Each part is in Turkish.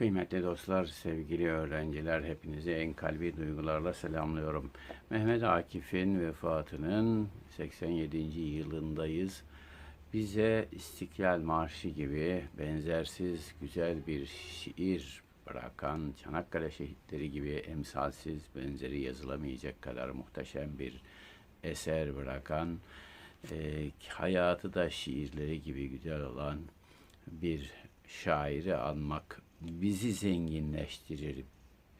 Kıymetli dostlar, sevgili öğrenciler, hepinizi en kalbi duygularla selamlıyorum. Mehmet Akif'in vefatının 87. yılındayız. Bize İstiklal Marşı gibi benzersiz güzel bir şiir bırakan, Çanakkale şehitleri gibi emsalsiz benzeri yazılamayacak kadar muhteşem bir eser bırakan, e, hayatı da şiirleri gibi güzel olan bir şairi anmak bizi zenginleştirir,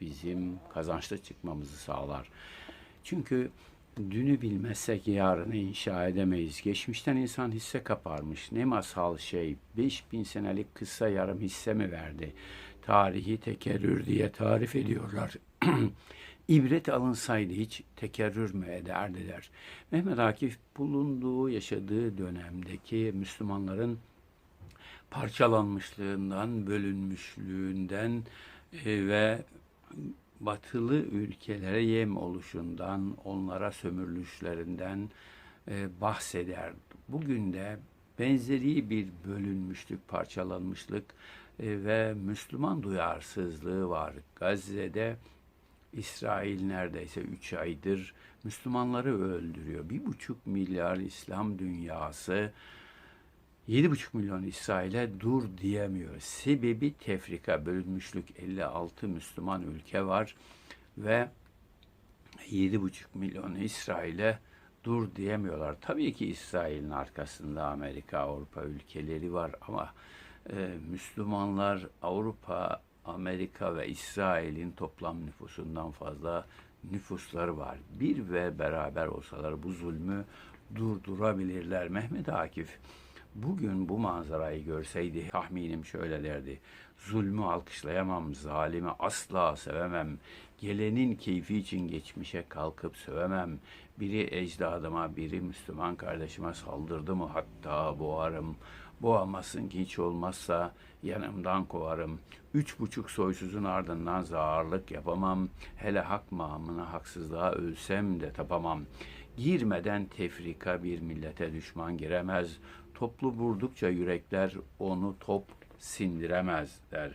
bizim kazançlı çıkmamızı sağlar. Çünkü dünü bilmezsek yarını inşa edemeyiz. Geçmişten insan hisse kaparmış. Ne masal şey, 5000 senelik kısa yarım hisse mi verdi? Tarihi tekerrür diye tarif ediyorlar. İbret alınsaydı hiç tekerrür mü ederdiler? Mehmet Akif bulunduğu, yaşadığı dönemdeki Müslümanların parçalanmışlığından, bölünmüşlüğünden e, ve batılı ülkelere yem oluşundan, onlara sömürülüşlerinden e, bahseder. Bugün de benzeri bir bölünmüşlük, parçalanmışlık e, ve Müslüman duyarsızlığı var. Gazze'de İsrail neredeyse üç aydır Müslümanları öldürüyor. Bir buçuk milyar İslam dünyası 7,5 milyon İsrail'e dur diyemiyor. Sebebi tefrika, bölünmüşlük 56 Müslüman ülke var ve 7,5 milyon İsrail'e dur diyemiyorlar. Tabii ki İsrail'in arkasında Amerika, Avrupa ülkeleri var ama e, Müslümanlar Avrupa, Amerika ve İsrail'in toplam nüfusundan fazla nüfusları var. Bir ve beraber olsalar bu zulmü durdurabilirler. Mehmet Akif bugün bu manzarayı görseydi tahminim şöyle derdi. Zulmü alkışlayamam, zalimi asla sevemem. Gelenin keyfi için geçmişe kalkıp sövemem. Biri ecdadıma, biri Müslüman kardeşime saldırdı mı hatta boğarım. Boğamazsın ki hiç olmazsa yanımdan kovarım. Üç buçuk soysuzun ardından zağırlık yapamam. Hele hak mamına haksızlığa ölsem de tapamam. Girmeden tefrika bir millete düşman giremez. Toplu vurdukça yürekler onu top sindiremez der.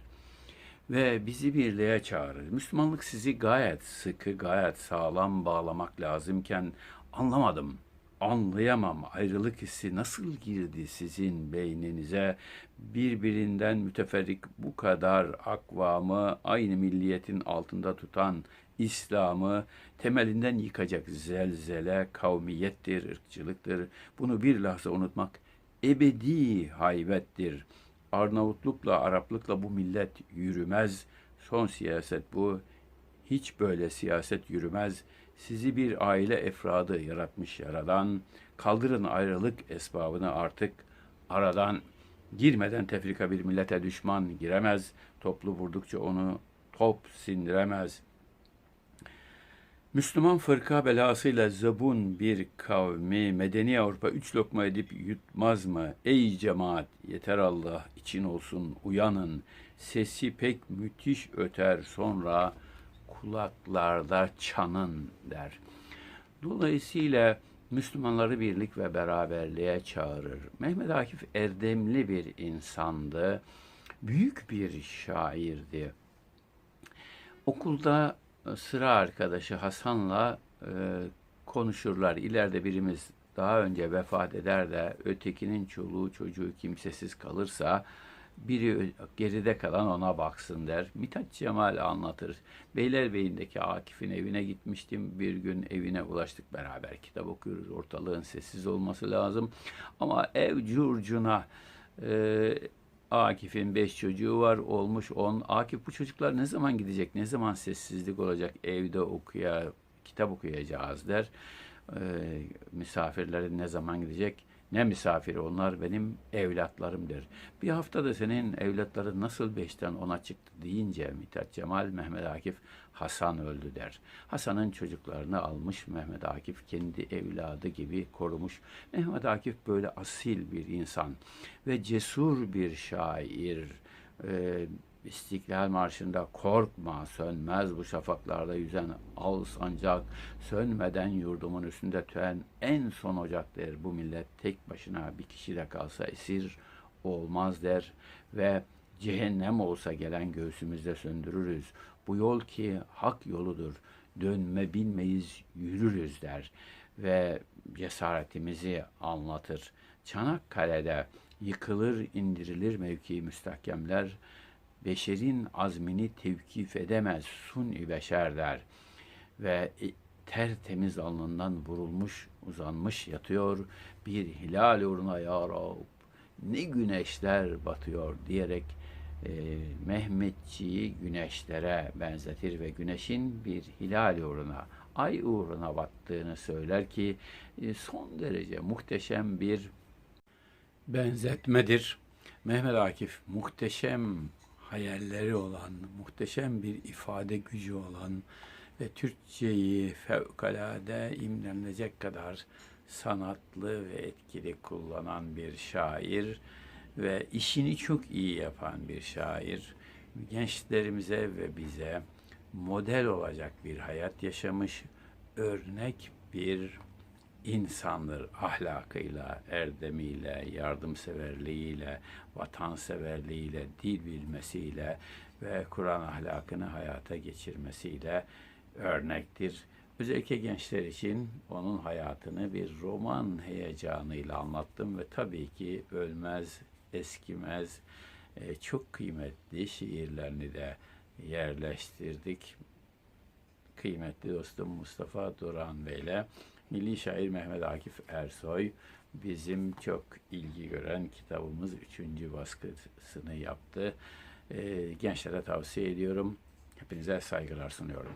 Ve bizi birliğe çağırır. Müslümanlık sizi gayet sıkı, gayet sağlam bağlamak lazımken anlamadım, anlayamam. Ayrılık hissi nasıl girdi sizin beyninize? Birbirinden müteferrik bu kadar akvamı aynı milliyetin altında tutan İslam'ı temelinden yıkacak zelzele kavmiyettir, ırkçılıktır. Bunu bir lahza unutmak ebedi haybettir. Arnavutlukla, Araplıkla bu millet yürümez. Son siyaset bu. Hiç böyle siyaset yürümez. Sizi bir aile efradı yaratmış yaradan. Kaldırın ayrılık esbabını artık aradan. Girmeden tefrika bir millete düşman giremez. Toplu vurdukça onu top sindiremez.'' Müslüman fırka belasıyla zabun bir kavmi medeni Avrupa üç lokma edip yutmaz mı? Ey cemaat yeter Allah için olsun uyanın. Sesi pek müthiş öter sonra kulaklarda çanın der. Dolayısıyla Müslümanları birlik ve beraberliğe çağırır. Mehmet Akif erdemli bir insandı. Büyük bir şairdi. Okulda sıra arkadaşı Hasan'la e, konuşurlar. İleride birimiz daha önce vefat eder de ötekinin çoluğu çocuğu kimsesiz kalırsa biri geride kalan ona baksın der. Mithat Cemal anlatır. Beylerbeyi'ndeki Akif'in evine gitmiştim. Bir gün evine ulaştık beraber kitap okuyoruz. Ortalığın sessiz olması lazım. Ama ev curcuna e, Akif'in beş çocuğu var, olmuş on. Akif bu çocuklar ne zaman gidecek, ne zaman sessizlik olacak, evde okuya, kitap okuyacağız der. Ee, misafirlerin ne zaman gidecek, ne misafiri onlar benim evlatlarım der. Bir haftada senin evlatların nasıl beşten ona çıktı deyince Mithat Cemal Mehmet Akif Hasan öldü der. Hasan'ın çocuklarını almış Mehmet Akif kendi evladı gibi korumuş. Mehmet Akif böyle asil bir insan ve cesur bir şair. Ee, İstiklal Marşı'nda korkma sönmez bu şafaklarda yüzen al sancak sönmeden yurdumun üstünde tüen en son ocak der bu millet tek başına bir kişi de kalsa esir olmaz der ve cehennem olsa gelen göğsümüzde söndürürüz. Bu yol ki hak yoludur. Dönme bilmeyiz yürürüz der ve cesaretimizi anlatır. Çanakkale'de yıkılır indirilir mevki müstahkemler beşerin azmini tevkif edemez sun-i beşer der ve tertemiz alnından vurulmuş uzanmış yatıyor bir hilal uğruna ya Rab ne güneşler batıyor diyerek e, Mehmetçiyi güneşlere benzetir ve güneşin bir hilal uğruna, ay uğruna battığını söyler ki e, son derece muhteşem bir benzetmedir. Mehmet Akif muhteşem hayalleri olan, muhteşem bir ifade gücü olan ve Türkçeyi fevkalade imrenilecek kadar sanatlı ve etkili kullanan bir şair ve işini çok iyi yapan bir şair. Gençlerimize ve bize model olacak bir hayat yaşamış, örnek bir insandır ahlakıyla, erdemiyle, yardımseverliğiyle, vatanseverliğiyle, dil bilmesiyle ve Kur'an ahlakını hayata geçirmesiyle örnektir. Özellikle gençler için onun hayatını bir roman heyecanıyla anlattım ve tabii ki ölmez, eskimez, e, çok kıymetli şiirlerini de yerleştirdik. Kıymetli dostum Mustafa Duran Bey ile Milli Şair Mehmet Akif Ersoy bizim çok ilgi gören kitabımız üçüncü baskısını yaptı. E, gençlere tavsiye ediyorum. Hepinize saygılar sunuyorum.